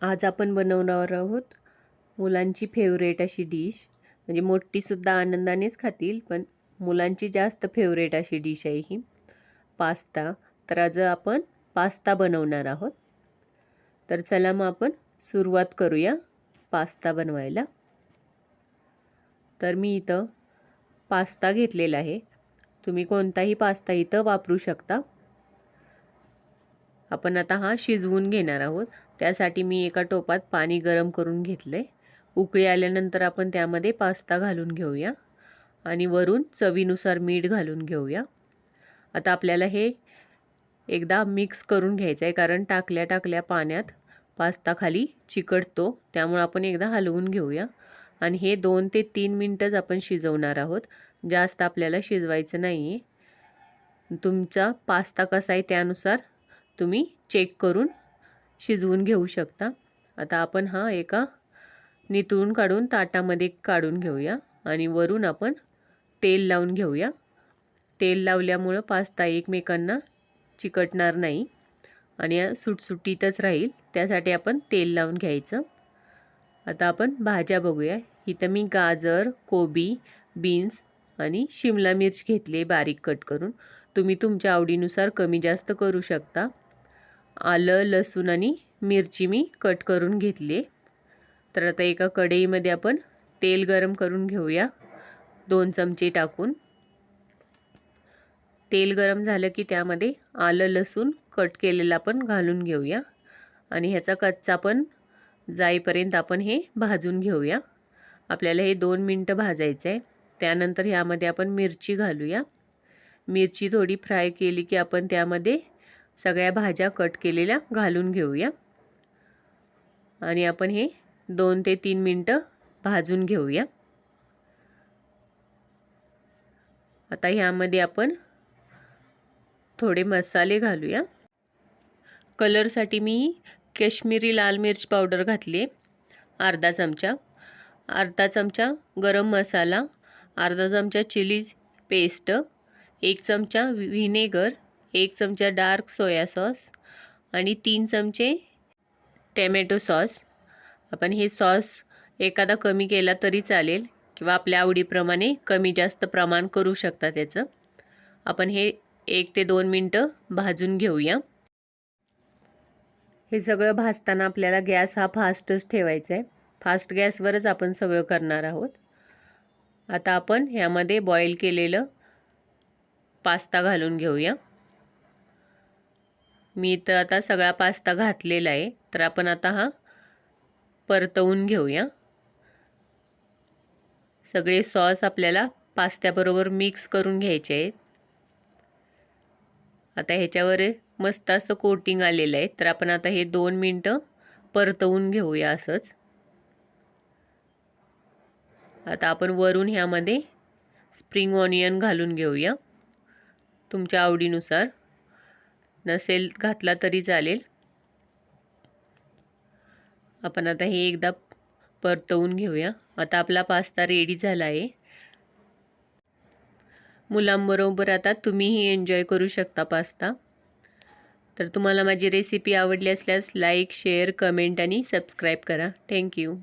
आज आपण बनवणार आहोत मुलांची फेवरेट अशी डिश म्हणजे मोठीसुद्धा आनंदानेच खातील पण मुलांची जास्त फेवरेट अशी डिश आहे ही. पास्ता. तर आज आपण पास्ता बनवणार आहोत. तर चला मग आपण सुरुवात करूया पास्ता बनवायला. तर मी इथं पास्ता घेतलेला आहे. तुम्ही कोणताही पास्ता इथं वापरू शकता. आपण आता हा शिजवून घेणार आहोत. त्यासाठी मी एका टोपात पाणी गरम करून घेतलं आहे उकळी आल्यानंतर आपण त्यामध्ये पास्ता घालून घेऊया आणि वरून चवीनुसार मीठ घालून घेऊया. आता आपल्याला हे एकदा मिक्स करून घ्यायचं आहे कारण टाकल्या टाकल्या पाण्यात पास्ता खाली चिकटतो. त्यामुळे आपण एकदा हलवून घेऊया. आणि हे दोन ते तीन मिनटंच आपण शिजवणार आहोत. जास्त आपल्याला शिजवायचं नाही आहे तुमचा पास्ता कसा आहे त्यानुसार तुम्ही चेक करून शिजवून घेऊ शकता. आता आपण हा एका नितळून काढून ताटामध्ये काढून घेऊया आणि वरून आपण तेल लावून घेऊया. तेल लावल्यामुळं पास्ता एकमेकांना चिकटणार नाही आणि सुटसुटीतच राहील. त्यासाठी आपण तेल लावून घ्यायचं. आता आपण भाज्या बघूया. इथं मी गाजर कोबी बीन्स आणि शिमला मिर्च घेतली बारीक कट करून. तुम्ही तुमच्या आवडीनुसार कमी जास्त करू शकता. आलं लसूण आणि मिरची मी कट करून घेतली. तर आता एका कढईमध्ये आपण तेल गरम करून घेऊया. दोन चमचे टाकून. तेल गरम झालं की त्यामध्ये आलं लसूण कट केलेलं आपण घालून घेऊया. आणि ह्याचा कच्चा पण जाईपर्यंत आपण हे भाजून घेऊया. आपल्याला हे दोन मिनटं भाजायचं आहे. त्यानंतर ह्यामध्ये आपण मिरची घालूया. मिरची थोडी फ्राय केली की आपण त्यामध्ये सगळ्या भाज्या कट केलेल्या घालून घेऊया. आणि आपण हे दोन ते तीन मिनटं भाजून घेऊया. आता ह्यामध्ये आपण थोडे मसाले घालूया. कलरसाठी मी काश्मीरी लाल मिरची पावडर घातली आहे. अर्धा चमचा. अर्धा चमचा गरम मसाला. अर्धा चमचा चिली पेस्ट. एक चमचा व्हिनेगर. एक चमचा डार्क सोया सॉस आणि तीन चमचे टॅमॅटो सॉस. आपण हे सॉस एखादा कमी केला तरी चालेल किंवा आपल्या आवडीप्रमाणे कमी जास्त प्रमाण करू शकता त्याचं. आपण हे एक ते दोन मिनटं भाजून घेऊया. हे सगळं भाजताना आपल्याला गॅस हा फास्टच ठेवायचा आहे फास्ट गॅसवरच आपण सगळं करणार आहोत. आता आपण ह्यामध्ये बॉईल केलेलं पास्ता घालून घेऊया. मी इथं आता सगळा पास्ता घातलेला आहे. तर आपण आता हा परतवून घेऊया. सगळे सॉस आपल्याला पास्त्याबरोबर मिक्स करून घ्यायचे आहेत. आता ह्याच्यावर मस्त असं कोटिंग आलेलं आहे. तर आपण आता हे दोन मिनटं परतवून घेऊया असंच. आता आपण वरून ह्यामध्ये स्प्रिंग ऑनियन घालून घेऊया. तुमच्या आवडीनुसार. नसेल घातला तरी चालेल. आपण आता हे एकदा परतवून घेऊया. आता आपला पास्ता रेडी झाला आहे. मुलांबरोबर आता तुम्हीही एन्जॉय करू शकता पास्ता. तर तुम्हाला माझी रेसिपी आवडली असल्यास लाईक शेअर कमेंट आणि सबस्क्राईब करा. Thank you